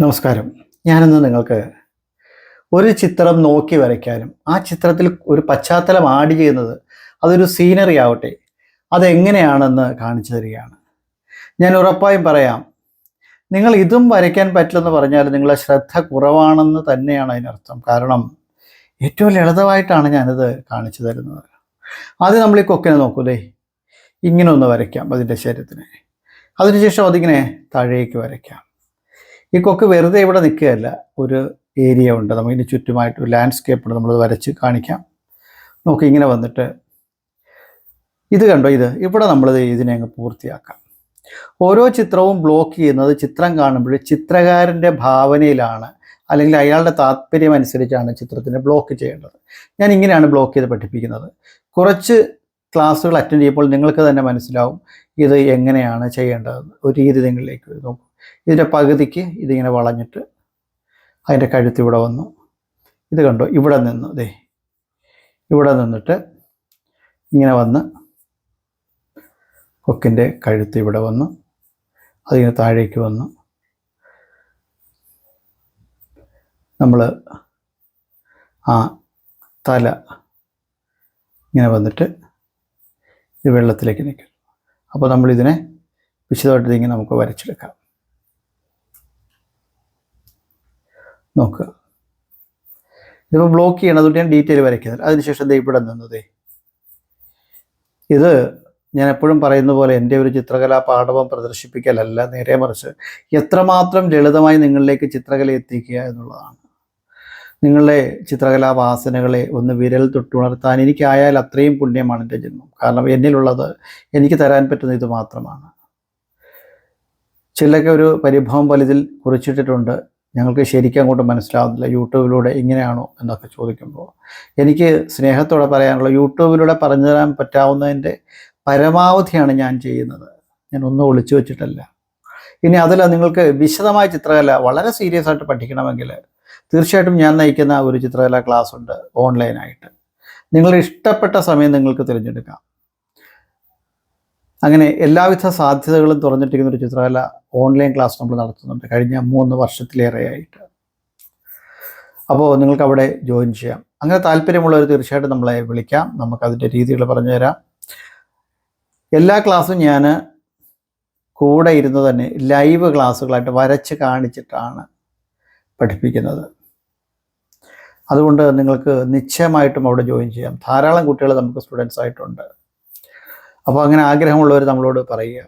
നമസ്കാരം. ഞാനിന്ന് നിങ്ങൾക്ക് ഒരു ചിത്രം നോക്കി വരയ്ക്കാനും ആ ചിത്രത്തിൽ ഒരു പശ്ചാത്തലം ആഡ് ചെയ്യുന്നത് അതൊരു സീനറി ആവട്ടെ. അതെങ്ങനെയാണെന്ന് കാണിച്ചു തരികയാണ്. ഞാൻ ഉറപ്പായും പറയാം നിങ്ങൾ ഇതും വരയ്ക്കാൻ പറ്റില്ലെന്ന് പറഞ്ഞാൽ നിങ്ങളെ ശ്രദ്ധ കുറവാണെന്ന് തന്നെയാണ് അതിനർത്ഥം. കാരണം ഏറ്റവും ലളിതമായിട്ടാണ് ഞാനിത് കാണിച്ചു തരുന്നത്. ആദ്യം നമ്മൾ ഈ കൊക്കിനെ നോക്കൂലേ? ഇങ്ങനെ ഒന്ന് വരയ്ക്കാം അതിന്റെ ശരീരത്തിന്. അതിനുശേഷം അതിങ്ങനെ താഴേക്ക് വരയ്ക്കാം. ഈ കൊക്ക് വെറുതെ ഇവിടെ നിൽക്കുകയല്ല. ഒരു ഏരിയ ഉണ്ട്. നമുക്ക് ചുറ്റുമായിട്ട് ഒരു ലാൻഡ്സ്കേപ്പ് ഉണ്ട്. നമ്മൾ വരച്ച് കാണിക്കാം. നോക്കി ഇങ്ങനെ വന്നിട്ട്. ഇത് കണ്ടോ? ഇത്. ഇവിടെ നമ്മൾ ഇതിനെ അങ്ങ് പൂർത്തിയാക്കാം. ഓരോ ചിത്രവും ബ്ലോക്ക് ചെയ്യുന്നത് ചിത്രം കാണുമ്പോൾ ചിത്രകാരന്റെ ഭാവനയിലാണ്. അല്ലെങ്കിൽ അയാളുടെ താല്പര്യം അനുസരിച്ചാണ് ചിത്രത്തിനെ ബ്ലോക്ക് ചെയ്യേണ്ടത്. ഞാൻ ഇങ്ങനെയാണ് ബ്ലോക്ക് ചെയ്ത് പഠിപ്പിക്കുന്നത്. കുറച്ച് ക്ലാസ്സുകൾ അറ്റൻഡ് ചെയ്യുമ്പോൾ നിങ്ങൾക്ക് തന്നെ മനസ്സിലാവും ഇത് എങ്ങനെയാണ് ചെയ്യേണ്ടത്. ഒരു രീതി നിങ്ങളിലേക്ക് നോക്കും. ഇതിന്റെ പകുതിക്ക് ഇതിങ്ങനെ വളഞ്ഞിട്ട് അതിന്റെ കഴുത്ത് ഇവിടെ വന്നു. ഇത് കണ്ടോ? ഇവിടെ നിന്ന്. ദേ ഇവിടെ നിന്നിട്ട് ഇങ്ങനെ വന്ന് കൊക്കിന്റെ കഴുത്ത് ഇവിടെ വന്നു. അതിങ്ങനെ താഴേക്ക് വന്നു. നമ്മൾ ആ തല ഇങ്ങനെ വന്നിട്ട് ഇത് വെള്ളത്തിലേക്ക് നിൽക്കും അപ്പോൾ നമ്മളിതിനെ വിശദമായിട്ട് ഇതിങ്ങനെ നമുക്ക് വരച്ചെടുക്കാം. നോക്കുക. ഇതിപ്പോൾ ബ്ലോക്ക് ചെയ്യണം അതുകൊണ്ട് ഞാൻ ഡീറ്റെയിൽ വരയ്ക്കുന്നത്. അതിനുശേഷം ഇവിടെ നിന്നതേ. ഇത് ഞാൻ എപ്പോഴും പറയുന്ന പോലെ എന്റെ ഒരു ചിത്രകലാ പാഠവം പ്രദർശിപ്പിക്കലല്ല നേരെ മറിച്ച് എത്രമാത്രം ലളിതമായി നിങ്ങളിലേക്ക് ചിത്രകല എത്തിക്കുക എന്നുള്ളതാണ്. നിങ്ങളുടെ ചിത്രകലാ വാസനകളെ ഒന്ന് വിരൽ തൊട്ടുണർത്താൻ എനിക്കായാൽ അത്രയും പുണ്യമാണ് എന്റെ ജന്മം. കാരണം എന്നിലുള്ളത് എനിക്ക് തരാൻ പറ്റുന്ന ഇത് മാത്രമാണ്. ചിലൊക്കെ ഒരു പരിഭവം പലതിൽ കുറിച്ചിട്ടിട്ടുണ്ട്. ഞങ്ങൾക്ക് ശരിക്കും അങ്ങോട്ട് മനസ്സിലാവുന്നില്ല. യൂട്യൂബിലൂടെ ഇങ്ങനെയാണോ എന്നൊക്കെ ചോദിക്കുമ്പോൾ എനിക്ക് സ്നേഹത്തോടെ പറയാനുള്ള യൂട്യൂബിലൂടെ പറഞ്ഞു തരാൻ പറ്റാവുന്നതിന്റെ പരമാവധിയാണ് ഞാൻ ചെയ്യുന്നത്. ഞാൻ ഒന്നും ഒളിച്ചു വെച്ചിട്ടല്ല. ഇനി അതിൽ നിങ്ങൾക്ക് വിശദമായ ചിത്രകല വളരെ സീരിയസ് ആയിട്ട് പഠിക്കണമെങ്കിൽ തീർച്ചയായിട്ടും ഞാൻ നയിക്കുന്ന ഒരു ചിത്രകലാ ക്ലാസ് ഉണ്ട് ഓൺലൈനായിട്ട് നിങ്ങളുടെ ഇഷ്ടപ്പെട്ട സമയം നിങ്ങൾക്ക് തിരഞ്ഞെടുക്കാം. അങ്ങനെ എല്ലാവിധ സാധ്യതകളും തുറന്നിട്ടിരിക്കുന്ന ഒരു ചിത്രകല ഓൺലൈൻ ക്ലാസ് നമ്മൾ നടത്തുന്നുണ്ട്. കഴിഞ്ഞ മൂന്ന് വർഷത്തിലേറെയായിട്ട്. അപ്പോൾ നിങ്ങൾക്ക് അവിടെ ജോയിൻ ചെയ്യാം. അങ്ങനെ താല്പര്യമുള്ളവർ തീർച്ചയായിട്ടും നമ്മളെ വിളിക്കാം. നമുക്കതിന്റെ രീതികൾ പറഞ്ഞു തരാം. എല്ലാ ക്ലാസ്സും ഞാൻ കൂടെ ഇരുന്ന് തന്നെ ലൈവ് ക്ലാസ്സുകളായിട്ട് വരച്ച് കാണിച്ചിട്ടാണ് പഠിപ്പിക്കുന്നത്. അതുകൊണ്ട് നിങ്ങൾക്ക് നിശ്ചയമായിട്ടും അവിടെ ജോയിൻ ചെയ്യാം. ധാരാളം കുട്ടികൾ നമുക്ക് സ്റ്റുഡൻസ് ആയിട്ടുണ്ട്. അപ്പോൾ അങ്ങനെ ആഗ്രഹമുള്ളവർ നമ്മളോട് പറയുക.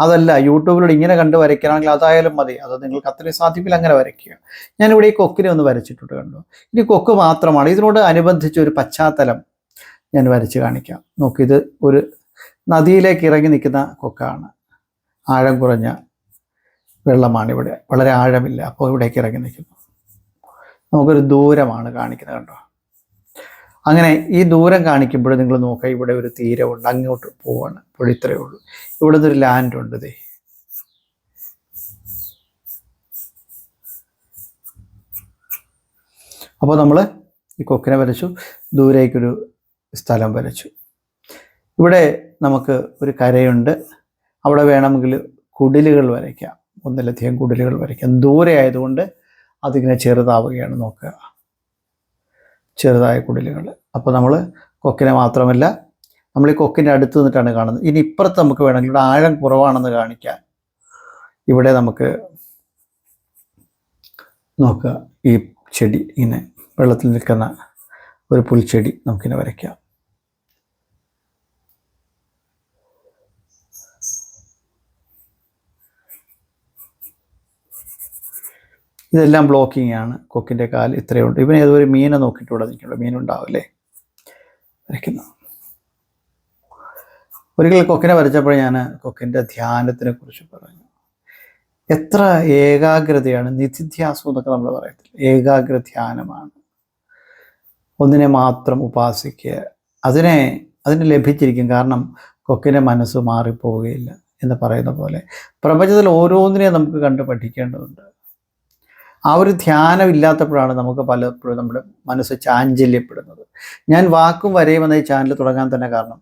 അതല്ല യൂട്യൂബിലൂടെ ഇങ്ങനെ കണ്ട് വരയ്ക്കണമെങ്കിൽ അതായാലും മതി. അത് നിങ്ങൾക്ക് അത്രയും സാധിക്കില്ല അങ്ങനെ വരയ്ക്കുക. ഞാനിവിടെ ഈ കൊക്കിനെ ഒന്ന് വരച്ചിട്ടുണ്ട് കണ്ടു? ഇനി കൊക്ക് മാത്രമാണ്. ഇതിനോട് അനുബന്ധിച്ച് ഒരു പശ്ചാത്തലം ഞാൻ വരച്ച് കാണിക്കാം. നോക്കിയത് ഒരു നദിയിലേക്ക് ഇറങ്ങി നിൽക്കുന്ന കൊക്കാണ്. ആഴം കുറഞ്ഞ വെള്ളമാണ് ഇവിടെ വളരെ ആഴമില്ല. അപ്പോൾ ഇവിടേക്ക് ഇറങ്ങി നിൽക്കുന്നു. നമുക്കൊരു ദൂരമാണ് കാണിക്കുന്നത് കണ്ടോ? അങ്ങനെ ഈ ദൂരം കാണിക്കുമ്പോൾ നിങ്ങൾ നോക്കുക ഇവിടെ ഒരു തീരമുണ്ട് അങ്ങോട്ട് പോവാണ്. ഇപ്പോൾ ഇത്രയേ ഉള്ളൂ. ഇവിടെ നിന്നൊരു ലാൻഡ് ഉണ്ട് ദേ. അപ്പോൾ നമ്മൾ ഈ കൊക്കിനെ വരച്ചു ദൂരേക്കൊരു സ്ഥലം വരച്ചു. ഇവിടെ നമുക്ക് ഒരു കരയുണ്ട്. അവിടെ വേണമെങ്കിൽ കുടിലുകൾ വരയ്ക്കാം. ഒന്നിലധികം കുടിലുകൾ വരയ്ക്കാം. ദൂരെ ആയതുകൊണ്ട് അതിങ്ങനെ ചെറുതാവുകയാണ് നോക്കുക. ചെറുതായ കുടിലുകൾ. അപ്പോൾ നമ്മൾ കൊക്കിനെ മാത്രമല്ല നമ്മൾ ഈ കൊക്കിന്റെ അടുത്ത് നിന്നിട്ടാണ് കാണുന്നത്. ഇനി ഇപ്പുറത്ത് നമുക്ക് വേണമെങ്കിൽ ഇവിടെ ആഴം കുറവാണെന്ന് കാണിക്കാൻ ഇവിടെ നമുക്ക് നോക്കുക ഈ ചെടി ഇങ്ങനെ വെള്ളത്തിൽ നിൽക്കുന്ന ഒരു പുൽച്ചെടി നമുക്കിങ്ങനെ വരയ്ക്കാം. ഇതെല്ലാം ബ്ലോക്കിംഗ് ആണ് കൊക്കിന്റെ കാൽ ഇത്രയുണ്ട് ഇവൻ ഏതോ ഒരു മീനെ നോക്കിയിട്ട് ഇവിടെ നിൽക്കുള്ളൂ മീനുണ്ടാവില്ലേ? വരയ്ക്കുന്നു. ഒരിക്കൽ കൊക്കിനെ വരച്ചപ്പോൾ ഞാൻ കൊക്കിന്റെ ധ്യാനത്തിനെ കുറിച്ച് പറഞ്ഞു. എത്ര ഏകാഗ്രതയാണ് നിധിധ്യാസം എന്നൊക്കെ നമ്മൾ പറയത്തില്ല? ഏകാഗ്ര ധ്യാനമാണ്. ഒന്നിനെ മാത്രം ഉപാസിക്കുക. അതിനെ അതിന് ലഭിച്ചിരിക്കും. കാരണം കൊക്കിന്റെ മനസ്സ് മാറിപ്പോവുകയില്ല എന്ന് പറയുന്ന പോലെ. പ്രപഞ്ചത്തിൽ ഓരോന്നിനെയും നമുക്ക് കണ്ട് പഠിക്കേണ്ടതുണ്ട് ആ ഒരു ധ്യാനം ഇല്ലാത്തപ്പോഴാണ് നമുക്ക് പലപ്പോഴും നമ്മുടെ മനസ്സ് ചാഞ്ചല്യപ്പെടുന്നത്. ഞാൻ വാക്കും വരയുമെന്ന ഈ ചാനൽ തുടങ്ങാൻ തന്നെ കാരണം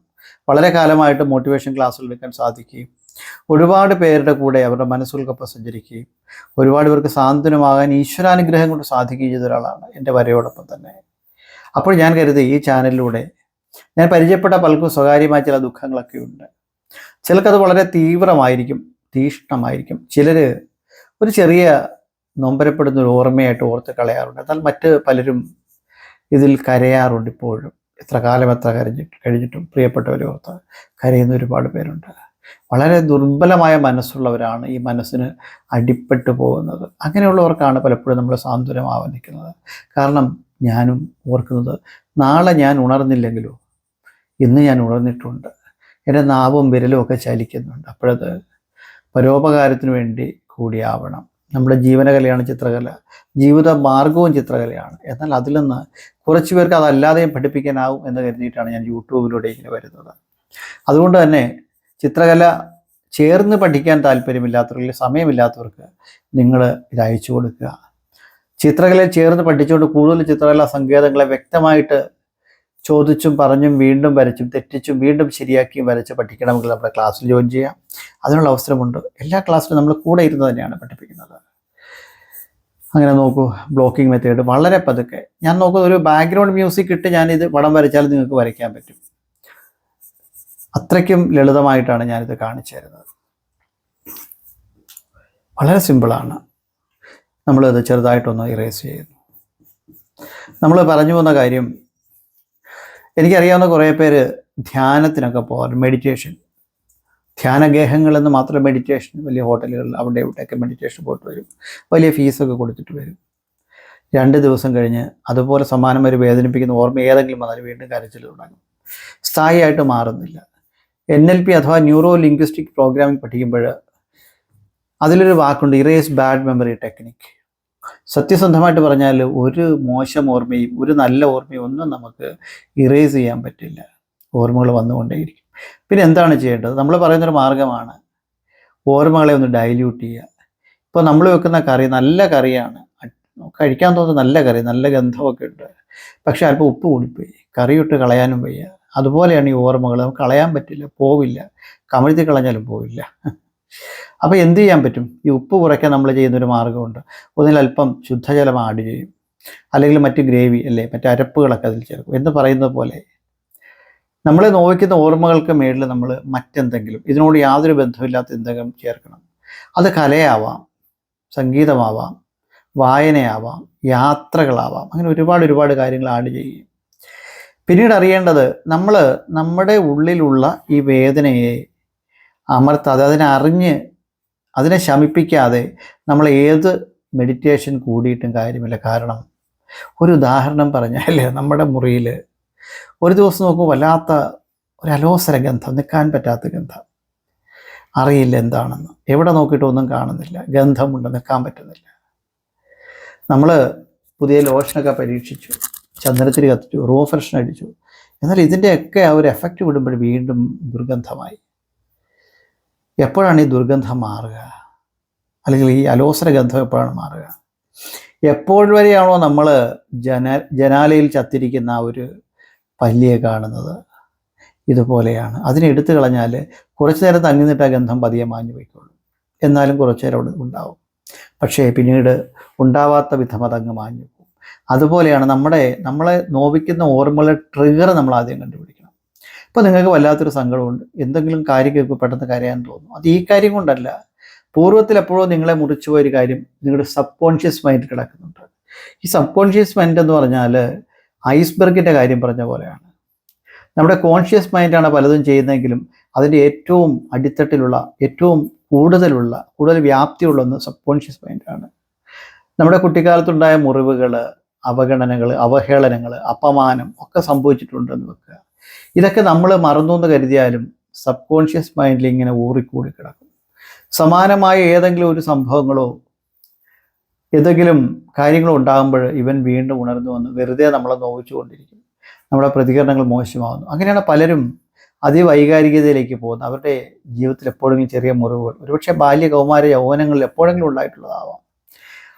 വളരെ കാലമായിട്ട് മോട്ടിവേഷൻ ക്ലാസ്സുകൾ എടുക്കാൻ സാധിക്കുകയും ഒരുപാട് പേരുടെ കൂടെ അവരുടെ മനസ്സുകൾക്കൊപ്പം സഞ്ചരിക്കുകയും ഒരുപാട് പേർക്ക് സാന്ത്വനമാകാൻ ഈശ്വരാനുഗ്രഹം കൊണ്ട് സാധിക്കുകയും ചെയ്ത ഒരാളാണ് എന്റെ വരയോടൊപ്പം തന്നെ. അപ്പോൾ ഞാൻ കരുതി ഈ ചാനലിലൂടെ ഞാൻ പരിചയപ്പെട്ട പലർക്കും സ്വകാര്യമായ ചില ദുഃഖങ്ങളൊക്കെ ഉണ്ട്. ചിലർക്കത് വളരെ തീവ്രമായിരിക്കും തീഷ്ണമായിരിക്കും. ചിലർ ഒരു ചെറിയ നൊമ്പരപ്പെടുന്ന ഒരു ഓർമ്മയായിട്ട് ഓർത്ത് കളയാറുണ്ട്. എന്നാൽ മറ്റ് പലരും ഇതിൽ കരയാറുണ്ട് ഇപ്പോഴും. എത്ര കാലം എത്ര കരഞ്ഞിട്ട് കഴിഞ്ഞിട്ടും പ്രിയപ്പെട്ടവരെ ഓർത്ത് കരയുന്ന ഒരുപാട് പേരുണ്ട്. വളരെ ദുർബലമായ മനസ്സുള്ളവരാണ് ഈ മനസ്സിന് അടിപ്പെട്ടു പോകുന്നത്. അങ്ങനെയുള്ളവർക്കാണ് പലപ്പോഴും നമ്മൾ സാന്ത്വനമാവാൻ നിൽക്കുന്നത്. കാരണം ഞാനും ഓർക്കുന്നത് നാളെ ഞാൻ ഉണർന്നില്ലെങ്കിലോ? ഇന്ന് ഞാൻ ഉണർന്നിട്ടുണ്ട്. എന്റെ നാവും വിരലും ഒക്കെ ചലിക്കുന്നുണ്ട്. അപ്പോഴത് പരോപകാരത്തിന് വേണ്ടി കൂടിയാവണം. നമ്മുടെ ജീവനകലയാണ് ചിത്രകല ജീവിത മാർഗവും ചിത്രകലയാണ്. എന്നാൽ അതിൽ നിന്ന് കുറച്ച് പേർക്ക് അതല്ലാതെയും പഠിപ്പിക്കാനാവും എന്ന് കരുതിയിട്ടാണ് ഞാൻ യൂട്യൂബിലൂടെ ഇങ്ങനെ വരുന്നത്. അതുകൊണ്ട് തന്നെ ചിത്രകല ചേർന്ന് പഠിക്കാൻ താല്പര്യമില്ലാത്തവർക്ക് സമയമില്ലാത്തവർക്ക് നിങ്ങൾ ഇത് അയച്ചു കൊടുക്കുക. ചിത്രകലയെ ചേർന്ന് പഠിച്ചുകൊണ്ട് കൂടുതൽ ചിത്രകലാ സങ്കേതങ്ങളെ വ്യക്തമായിട്ട് ചോദിച്ചും പറഞ്ഞും വീണ്ടും വരച്ചും തെറ്റിച്ചും വീണ്ടും ശരിയാക്കിയും വരച്ച് പഠിക്കണമെങ്കിൽ നമ്മുടെ ക്ലാസ്സിൽ ജോയിൻ ചെയ്യാം. അതിനുള്ള അവസരമുണ്ട്. എല്ലാ ക്ലാസ്സിലും നമ്മൾ കൂടെ ഇരുന്ന് തന്നെയാണ് പഠിപ്പിക്കുന്നത്. അങ്ങനെ നോക്കൂ ബ്ലോക്കിംഗ് മെത്തേഡ് വളരെ പതുക്കെ. ഞാൻ നോക്കുന്ന ഒരു ബാക്ക്ഗ്രൗണ്ട് മ്യൂസിക് ഇട്ട് ഞാനിത് പടം വരച്ചാൽ നിങ്ങൾക്ക് വരയ്ക്കാൻ പറ്റും. അത്രയ്ക്കും ലളിതമായിട്ടാണ് ഞാനിത് കാണിച്ചു തരുന്നത്. വളരെ സിമ്പിളാണ്. നമ്മളത് ചെറുതായിട്ടൊന്ന് ഇറേസ് ചെയ്യുന്നു. നമ്മൾ പറഞ്ഞു പോകുന്ന കാര്യം എനിക്കറിയാവുന്ന കുറേ പേര് ധ്യാനത്തിനൊക്കെ പോകാറ്. മെഡിറ്റേഷൻ ധ്യാനഗേഹങ്ങളെന്ന് മാത്രം മെഡിറ്റേഷൻ വലിയ ഹോട്ടലുകളിൽ അവിടെ ഇവിടെയൊക്കെ മെഡിറ്റേഷൻ പോയിട്ട് വരും. വലിയ ഫീസൊക്കെ കൊടുത്തിട്ട് വരും. രണ്ട് ദിവസം കഴിഞ്ഞ് അതുപോലെ സമാനം ഒരു വേദനിപ്പിക്കുന്ന ഓർമ്മ ഏതെങ്കിലും വന്നാൽ വീണ്ടും കരച്ചിൽ തുടങ്ങും. സ്ഥായിയായിട്ട് മാറുന്നില്ല. എൻ എൽ പി അഥവാ ന്യൂറോ ലിംഗ്വിസ്റ്റിക് പ്രോഗ്രാമിംഗ് പഠിക്കുമ്പോൾ അതിലൊരു വാക്കുണ്ട് ഇറേസ് ബാഡ് മെമ്മറി ടെക്നിക് സത്യസന്ധമായിട്ട് പറഞ്ഞാൽ ഒരു മോശം ഓർമ്മയും ഒരു നല്ല ഓർമ്മയും ഒന്നും നമുക്ക് ഇറേസ് ചെയ്യാൻ പറ്റില്ല. ഓർമ്മകൾ വന്നുകൊണ്ടേയിരിക്കും. പിന്നെ എന്താണ് ചെയ്യേണ്ടത്? നമ്മൾ പറയുന്നൊരു മാർഗമാണ് ഓർമ്മകളെ ഒന്ന് ഡൈല്യൂട്ട് ചെയ്യുക. ഇപ്പോൾ നമ്മൾ വെക്കുന്ന കറി നല്ല കറിയാണ്. കഴിക്കാൻ തോന്നുന്ന നല്ല കറി നല്ല ഗന്ധമൊക്കെ ഉണ്ട്. പക്ഷെ അല്പം ഉപ്പ് കൂടിപ്പോയി. കറി ഇട്ട് കളയാനും വയ്യ. അതുപോലെയാണ് ഈ ഓർമ്മകൾ. നമുക്ക് കളയാൻ പറ്റില്ല പോവില്ല. കമഴ്ത്തി കളഞ്ഞാലും പോവില്ല. അപ്പോൾ എന്ത് ചെയ്യാൻ പറ്റും? ഈ ഉപ്പ് കുറയ്ക്കാൻ നമ്മൾ ചെയ്യുന്നൊരു മാർഗമുണ്ട്. ഒന്നിൽ അല്പം ശുദ്ധജലം ആഡ് ചെയ്യും. അല്ലെങ്കിൽ മറ്റ് ഗ്രേവി അല്ലേ മറ്റ് അരപ്പുകളൊക്കെ അതിൽ ചേർക്കും. എന്ന് പറയുന്നത് പോലെ നമ്മളെ നോവിക്കുന്ന ഓർമ്മകൾക്ക് മേളിൽ നമ്മൾ മറ്റെന്തെങ്കിലും ഇതിനോട് യാതൊരു ബന്ധമില്ലാത്ത എന്തെങ്കിലും ചേർക്കണം. അത് കലയാവാം സംഗീതമാവാം വായനയാവാം യാത്രകളാവാം അങ്ങനെ ഒരുപാട് ഒരുപാട് കാര്യങ്ങൾ ആഡ് ചെയ്യും. പിന്നീട് അറിയേണ്ടത് നമ്മൾ നമ്മുടെ ഉള്ളിലുള്ള ഈ വേദനയെ അമർത്താതെ അതിനെ അറിഞ്ഞ് അതിനെ ശമിപ്പിക്കാതെ നമ്മൾ ഏത് മെഡിറ്റേഷൻ കൂടിയിട്ടും കാര്യമില്ല. കാരണം ഒരു ഉദാഹരണം പറഞ്ഞാൽ നമ്മുടെ മുറിയിൽ ഒരു ദിവസം നോക്കുമ്പോൾ വല്ലാത്ത ഒരു അലോസര ഗന്ധം നിൽക്കാൻ പറ്റാത്ത ഗന്ധം. അറിയില്ല എന്താണെന്ന്. എവിടെ നോക്കിയിട്ടൊന്നും കാണുന്നില്ല. ഗന്ധമുണ്ട് നിൽക്കാൻ പറ്റുന്നില്ല. നമ്മൾ പുതിയ ലോഷനൊക്കെ പരീക്ഷിച്ചു. ചന്ദനത്തിരി കത്തിച്ചു റോ ഫ്രഷൻ അടിച്ചു എന്നാൽ ഇതിന്റെയൊക്കെ ആ ഒരു എഫക്റ്റ് വിടുമ്പോൾ വീണ്ടും ദുർഗന്ധമായി. എപ്പോഴാണ് ഈ ദുർഗന്ധം മാറുക? അല്ലെങ്കിൽ ഈ അലോസര ഗന്ധം എപ്പോഴാണ് മാറുക? എപ്പോൾ വരെയാണോ നമ്മൾ ജന ജനാലയിൽ ചത്തിരിക്കുന്ന ആ ഒരു പല്ലിയെ കാണുന്നത്? ഇതുപോലെയാണ്. അതിനെ എടുത്തു കളഞ്ഞാൽ കുറച്ചു നേരം തങ്ങി നിട്ട ഗന്ധം പതിയെ മാഞ്ഞു പോയിക്കോളും. എന്നാലും കുറച്ചു നേരം അവിടെ ഉണ്ടാവും. പക്ഷേ പിന്നീട് ഉണ്ടാവാത്ത വിധം അതങ്ങ് മാഞ്ഞു പോകും. അതുപോലെയാണ് നമ്മുടെ നമ്മളെ നോവിക്കുന്ന ഓർമ്മകളെ ട്രിഗർ നമ്മൾ ആദ്യം കണ്ടുപിടിക്കണം. ഇപ്പോൾ നിങ്ങൾക്ക് വല്ലാത്തൊരു സങ്കടമുണ്ട്. എന്തെങ്കിലും കാര്യം കേൾക്കും പെട്ടെന്ന് കരയാൻ തോന്നും. അത് ഈ കാര്യം കൊണ്ടല്ല. പൂർവത്തിൽ എപ്പോഴോ നിങ്ങളെ മുറിച്ചു പോയൊരു കാര്യം നിങ്ങളുടെ സബ് കോൺഷ്യസ് മൈൻഡ് കിടക്കുന്നുണ്ട്. ഈ സബ് കോൺഷ്യസ് മൈൻഡ് എന്ന് പറഞ്ഞാൽ ഐസ്ബർഗിന്റെ കാര്യം പറഞ്ഞ പോലെയാണ്. നമ്മുടെ കോൺഷ്യസ് മൈൻഡാണ് പലതും ചെയ്യുന്നതെങ്കിലും അതിന്റെ ഏറ്റവും അടിത്തട്ടിലുള്ള ഏറ്റവും കൂടുതലുള്ള കൂടുതൽ വ്യാപ്തിയുള്ള ഒന്ന് സബ് കോൺഷ്യസ് മൈൻഡാണ് നമ്മുടെ കുട്ടിക്കാലത്തുണ്ടായ മുറിവുകൾ അവഗണനകൾ അവഹേളനങ്ങൾ അപമാനം ഒക്കെ സംഭവിച്ചിട്ടുണ്ടെന്ന് വെക്കുക. ഇതൊക്കെ നമ്മൾ മറന്നു എന്ന് കരുതിയാലും സബ് കോൺഷ്യസ് മൈൻഡിൽ ഇങ്ങനെ ഊറിക്കൂടി കിടക്കും. സമാനമായ ഏതെങ്കിലും ഒരു സംഭവങ്ങളോ ഏതെങ്കിലും കാര്യങ്ങളോ ഉണ്ടാകുമ്പോൾ ഇവൻ വീണ്ടും ഉണർന്നു വന്ന് വെറുതെ നമ്മളെ നോവിച്ചുകൊണ്ടിരിക്കും നമ്മുടെ പ്രതികരണങ്ങൾ മോശമാകുന്നു അങ്ങനെയാണ് പലരും അതിവൈകാരികതയിലേക്ക് പോകുന്നത്. അവരുടെ ജീവിതത്തിൽ എപ്പോഴെങ്കിലും ചെറിയ മുറിവുകൾ. ഒരുപക്ഷെ ബാല്യ കൗമാര യൗവനങ്ങളിൽ എപ്പോഴെങ്കിലും ഉണ്ടായിട്ടുള്ളതാവാം.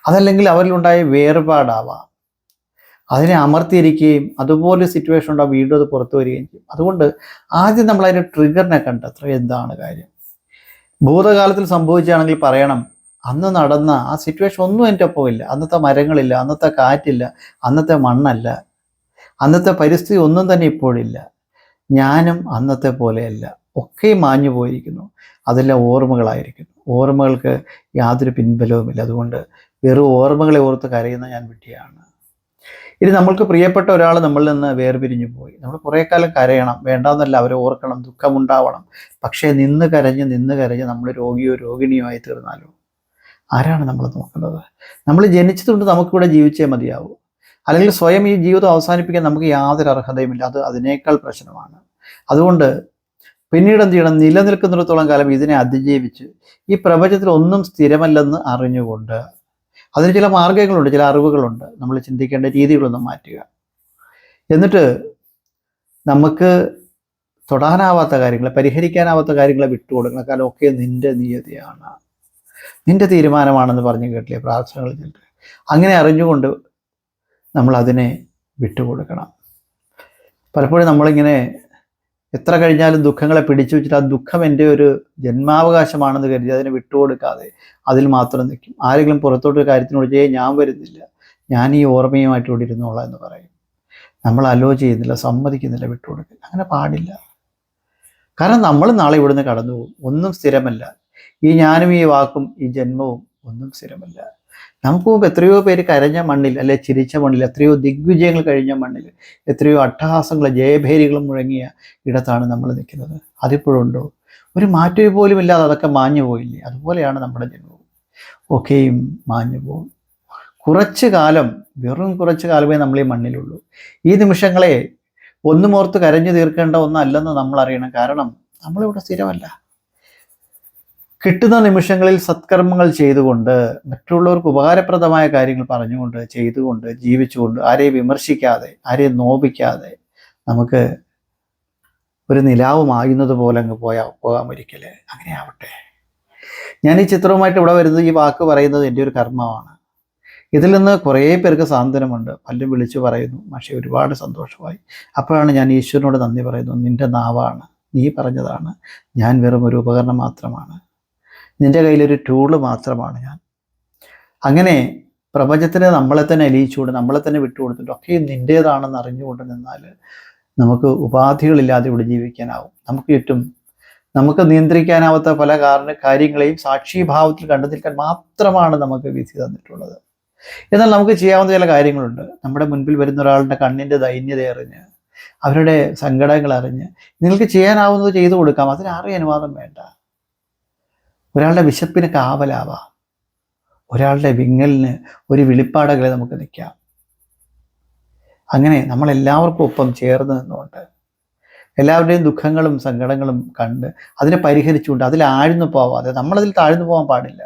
അതല്ലെങ്കിൽ അവരിലുണ്ടായ വേർപാടാവാം. അതിനെ അമർത്തിയിരിക്കുകയും അതുപോലെ സിറ്റുവേഷൻ ഉണ്ടാകും വീണ്ടും അത് പുറത്തു വരികയും ചെയ്യും. അതുകൊണ്ട് ആദ്യം നമ്മൾ അതിന്റെ ട്രിഗറിനെ കണ്ടെത്തുക എന്താണ് കാര്യം. ഭൂതകാലത്തിൽ സംഭവിച്ചാണെങ്കിൽ പറയണം അന്ന് നടന്ന ആ സിറ്റുവേഷൻ ഒന്നും എന്റെ ഒപ്പം ഇല്ല. അന്നത്തെ മരങ്ങളില്ല അന്നത്തെ കാറ്റില്ല അന്നത്തെ മണ്ണല്ല. അന്നത്തെ പരിസ്ഥിതി ഒന്നും തന്നെ ഇപ്പോഴില്ല. ഞാനും അന്നത്തെ പോലെയല്ല. ഒക്കെ മാഞ്ഞു പോയിരിക്കുന്നു. അതെല്ലാം ഓർമ്മകളായിരിക്കുന്നു. ഓർമ്മകൾക്ക് യാതൊരു പിൻബലവുമില്ല. അതുകൊണ്ട് വെറും ഓർമ്മകളെ ഓർത്ത് കരയുന്ന ഞാൻ വിട്ടിയാണ് ഇനി നമ്മൾക്ക് പ്രിയപ്പെട്ട ഒരാൾ നമ്മളിൽ നിന്ന് വേർപിരിഞ്ഞു പോയി. നമ്മൾ കുറേ കാലം കരയണം. വേണ്ടാന്നല്ല അവരെ ഓർക്കണം. ദുഃഖമുണ്ടാവണം. പക്ഷേ നിന്ന് കരഞ്ഞ് നിന്ന് കരഞ്ഞ് നമ്മൾ രോഗിയോ രോഗിണിയോ ആയി തീർന്നാലോ ആരാണ് നമ്മൾ നോക്കുന്നത്? നമ്മൾ ജനിച്ചതുകൊണ്ട് നമുക്കിവിടെ ജീവിച്ചേ മതിയാവൂ. അല്ലെങ്കിൽ സ്വയം ഈ ജീവിതം അവസാനിപ്പിക്കാൻ നമുക്ക് യാതൊരു അർഹതയുമില്ല. അത് അതിനേക്കാൾ പ്രശ്നമാണ്. അതുകൊണ്ട് പിന്നീട് എന്ത് ചെയ്യണം? നിലനിൽക്കുന്നിടത്തോളം കാലം ഇതിനെ അതിജീവിച്ച് ഈ പ്രപഞ്ചത്തിൽ ഒന്നും സ്ഥിരമല്ലെന്ന് അറിഞ്ഞുകൊണ്ട് അതിന് ചില മാർഗങ്ങളുണ്ട് ചില അറിവുകളുണ്ട്. നമ്മൾ ചിന്തിക്കേണ്ട രീതികളൊന്നും മാറ്റുക. എന്നിട്ട് നമുക്ക് തൊടാനാവാത്ത കാര്യങ്ങളെ പരിഹരിക്കാനാവാത്ത കാര്യങ്ങളെ വിട്ടുകൊടുക്കണം. കാരണം ഒക്കെ നിന്റെ നിയതിയാണ്. നിന്റെ തീരുമാനമാണെന്ന് പറഞ്ഞു കേട്ടില്ലേ പ്രാർത്ഥനകൾ അങ്ങനെ അറിഞ്ഞുകൊണ്ട് നമ്മൾ അതിനെ വിട്ടുകൊടുക്കണം. പലപ്പോഴും നമ്മളിങ്ങനെ എത്ര കഴിഞ്ഞാലും ദുഃഖങ്ങളെ പിടിച്ചു വെച്ചിട്ട് ആ ദുഃഖം എന്റെ ഒരു ജന്മാവകാശമാണെന്ന് കരുതി അതിനെ വിട്ടുകൊടുക്കാതെ അതിൽ മാത്രം നിൽക്കും. ആരെങ്കിലും പുറത്തോട്ട് കാര്യത്തിനോട് ചെയ്യേ ഞാൻ വരുന്നില്ല. ഞാൻ ഈ ഓർമ്മയുമായിട്ട് ഇവിടെ ഇരുന്നോളാം എന്ന് പറയും. നമ്മൾ അലോ ചെയ്യുന്നില്ല സമ്മതിക്കുന്നില്ല വിട്ടുകൊടുക്കില്ല. അങ്ങനെ പാടില്ല. കാരണം നമ്മൾ നാളെ ഇവിടുന്ന് കടന്നു പോകും ഒന്നും സ്ഥിരമല്ല. ഈ ഞാനും ഈ വാക്കും ഈ ജന്മവും ഒന്നും സ്ഥിരമല്ല. നമുക്ക് മുമ്പ് എത്രയോ പേര് കരഞ്ഞ മണ്ണിൽ അല്ലെ ചിരിച്ച മണ്ണിൽ എത്രയോ ദിഗ്വിജയങ്ങൾ കഴിഞ്ഞ മണ്ണിൽ എത്രയോ അട്ടഹാസങ്ങൾ ജയഭേരികളും മുഴങ്ങിയ ഇടത്താണ് നമ്മൾ നിൽക്കുന്നത്. അതിപ്പോഴുണ്ടോ? ഒരു മാറ്റം പോലും ഇല്ലാതെ അതൊക്കെ മാഞ്ഞു പോയില്ലേ? അതുപോലെയാണ് നമ്മുടെ ജന്മവും. ഒക്കെയും മാഞ്ഞു പോകും. കുറച്ച് കാലം വെറും കുറച്ച് കാലമേ നമ്മൾ ഈ മണ്ണിലുള്ളൂ. ഈ നിമിഷങ്ങളെ ഒന്നുമോർത്ത് കരഞ്ഞു തീർക്കേണ്ട ഒന്നല്ലെന്ന് നമ്മൾ അറിയണം. കാരണം നമ്മളിവിടെ സ്ഥിരമല്ല. കിട്ടുന്ന നിമിഷങ്ങളിൽ സത്കർമ്മങ്ങൾ ചെയ്തുകൊണ്ട് മറ്റുള്ളവർക്ക് ഉപകാരപ്രദമായ കാര്യങ്ങൾ പറഞ്ഞുകൊണ്ട് ചെയ്തുകൊണ്ട് ജീവിച്ചുകൊണ്ട് ആരെയും വിമർശിക്കാതെ ആരെയും നോപിക്കാതെ നമുക്ക് ഒരു നിലാവുമാകുന്നത് പോലെ അങ്ങ് പോയാൽ പോകാൻ ഒരിക്കൽ അങ്ങനെ ആവട്ടെ. ഞാൻ ഈ ചിത്രവുമായിട്ട് ഇവിടെ വരുന്നത് ഈ വാക്ക് പറയുന്നത് എന്റെ ഒരു കർമ്മമാണ്. ഇതിൽ നിന്ന് കുറേ പേർക്ക് സാന്ത്വനമുണ്ട് പലരും വിളിച്ചു പറയുന്നു. പക്ഷേ ഒരുപാട് സന്തോഷമായി. അപ്പോഴാണ് ഞാൻ ഈശ്വരനോട് നന്ദി പറയുന്നത് നിന്റെ നാവാണ്. നീ പറഞ്ഞതാണ്. ഞാൻ വെറും ഒരു ഉപകരണം മാത്രമാണ്. നിന്റെ കയ്യിലൊരു ടൂൾ മാത്രമാണ് ഞാൻ. അങ്ങനെ പ്രപഞ്ചത്തിന് നമ്മളെ തന്നെ അലിയിച്ചുകൊണ്ട് നമ്മളെ തന്നെ വിട്ടുകൊടുത്തിട്ട് ഒക്കെ നിന്റേതാണെന്ന് അറിഞ്ഞുകൊണ്ട് നിന്നാൽ നമുക്ക് ഉപാധികളില്ലാതെ ഇവിടെ ജീവിക്കാനാവും. നമുക്ക് ചുറ്റും നമുക്ക് നിയന്ത്രിക്കാനാവാത്ത പല കാരണ കാര്യങ്ങളെയും സാക്ഷിഭാവത്തിൽ കണ്ടു നിൽക്കാൻ മാത്രമാണ് നമുക്ക് വിധി തന്നിട്ടുള്ളത്. എന്നാൽ നമുക്ക് ചെയ്യാവുന്ന ചില കാര്യങ്ങളുണ്ട്. നമ്മുടെ മുൻപിൽ വരുന്ന ഒരാളുടെ കണ്ണിന്റെ ദൈന്യത അറിഞ്ഞ് അവരുടെ സങ്കടങ്ങൾ അറിഞ്ഞ് നിങ്ങൾക്ക് ചെയ്യാനാവുന്നത് ചെയ്തു കൊടുക്കാം. അതിന് അനുവാദം വേണ്ട. ഒരാളുടെ വിശപ്പിന് കാവലാവാം. ഒരാളുടെ വിങ്ങലിന് ഒരു വിളിപ്പാടകളെ നമുക്ക് നിൽക്കാം. അങ്ങനെ നമ്മളെല്ലാവർക്കും ഒപ്പം ചേർന്ന് നിന്നുകൊണ്ട് എല്ലാവരുടെയും ദുഃഖങ്ങളും സങ്കടങ്ങളും കണ്ട് അതിനെ പരിഹരിച്ചുകൊണ്ട് അതിൽ ആഴ്ന്നു പോവാതെ നമ്മളതിൽ താഴ്ന്നു പോകാൻ പാടില്ല.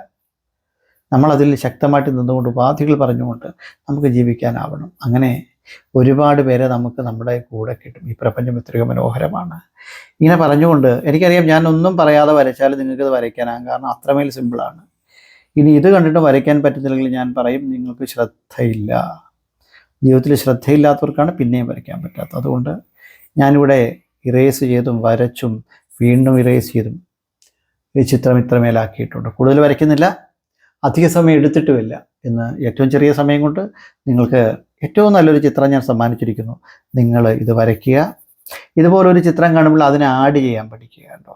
നമ്മളതിൽ ശക്തമായിട്ട് നിന്നുകൊണ്ട് ഉപാധികൾ പറഞ്ഞുകൊണ്ട് നമുക്ക് ജീവിക്കാനാവണം. അങ്ങനെ ഒരുപാട് പേരെ നമുക്ക് നമ്മുടെ കൂടെ കിട്ടും. ഈ പ്രപഞ്ചം എത്രയോ മനോഹരമാണ്. ഇങ്ങനെ പറഞ്ഞുകൊണ്ട് എനിക്കറിയാം ഞാൻ ഒന്നും പറയാതെ വരച്ചാൽ നിങ്ങൾക്കത് വരയ്ക്കാനാകും. കാരണം അത്രമേൽ സിമ്പിളാണ്. ഇനി ഇത് കണ്ടിട്ട് വരയ്ക്കാൻ പറ്റുന്നില്ലെങ്കിൽ ഞാൻ പറയും നിങ്ങൾക്ക് ശ്രദ്ധയില്ല. ജീവിതത്തിൽ ശ്രദ്ധയില്ലാത്തവർക്കാണ് പിന്നെയും വരയ്ക്കാൻ പറ്റാത്തത്. അതുകൊണ്ട് ഞാനിവിടെ ഇറേസ് ചെയ്തും വരച്ചും വീണ്ടും ഇറേസ് ചെയ്തും ഈ ചിത്രം ഇത്രമേലാക്കിയിട്ടുണ്ട്. കൂടുതൽ വരയ്ക്കുന്നില്ല. അധിക സമയം എടുത്തിട്ടുമില്ല. എന്ന് ഏറ്റവും ചെറിയ സമയം കൊണ്ട് നിങ്ങൾക്ക് ഏറ്റവും നല്ലൊരു ചിത്രം ഞാൻ സമ്മാനിച്ചിരിക്കുന്നു. നിങ്ങൾ ഇത് വരയ്ക്കുക. ഇതുപോലൊരു ചിത്രം കാണുമ്പോൾ അതിനെ ആഡ് ചെയ്യാൻ പഠിക്കുക കേട്ടോ.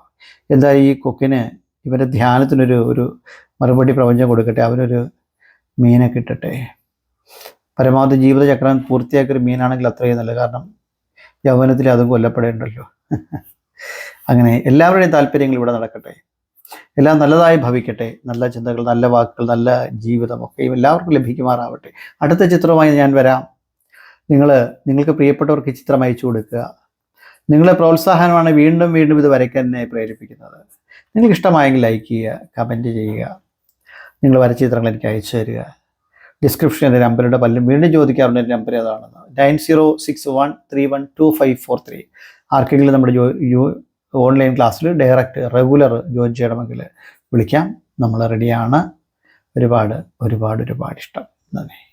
എന്താ ഈ കൊക്കിന് ഇവന്റെ ധ്യാനത്തിനൊരു ഒരു മറുപടി പ്രപഞ്ചം കൊടുക്കട്ടെ? അവനൊരു മീനെ കിട്ടട്ടെ? പരമാവധി ജീവിതചക്രം പൂർത്തിയാക്കിയ ഒരു മീനാണെങ്കിൽ അത്രയും നല്ല കാരണം യൗവനത്തിൽ അതും കൊല്ലപ്പെടേണ്ടല്ലോ. അങ്ങനെ എല്ലാവരുടെയും താല്പര്യങ്ങൾ ഇവിടെ നടക്കട്ടെ. എല്ലാം നല്ലതായി ഭവിക്കട്ടെ. നല്ല ചിന്തകൾ നല്ല വാക്കുകൾ നല്ല ജീവിതം ഒക്കെയും എല്ലാവർക്കും ലഭിക്കുമാറാവട്ടെ. അടുത്ത ചിത്രവുമായി ഞാൻ വരാം. നിങ്ങൾ നിങ്ങൾക്ക് പ്രിയപ്പെട്ടവർക്ക് ചിത്രം അയച്ചു കൊടുക്കുക. നിങ്ങളെ പ്രോത്സാഹനമാണ് വീണ്ടും വീണ്ടും ഇത് വരയ്ക്കാൻ എന്നെ പ്രേരിപ്പിക്കുന്നത്. നിങ്ങൾക്ക് ഇഷ്ടമായെങ്കിൽ ലൈക്ക് ചെയ്യുക കമന്റ് ചെയ്യുക. നിങ്ങൾ വരച്ച ചിത്രങ്ങൾ എനിക്ക് അയച്ചു തരിക. ഡിസ്ക്രിപ്ഷൻ എന്റെ നമ്പറുടെ പല്ലും വീണ്ടും ചോദിക്കാറുണ്ട് എന്റെ നമ്പർ ഏതാണെന്ന്. Nine zero six one three one two five four three. ആർക്കെങ്കിലും നമ്മുടെ ജോ ഓൺലൈൻ ക്ലാസ്സിൽ ഡയറക്റ്റ് റെഗുലർ ജോയിൻ ചെയ്യണമെങ്കിൽ വിളിക്കാം. നമ്മൾ റെഡിയാണ് ഒരുപാട് ഒരുപാട് ഒരുപാട് ഇഷ്ടം. നന്ദി.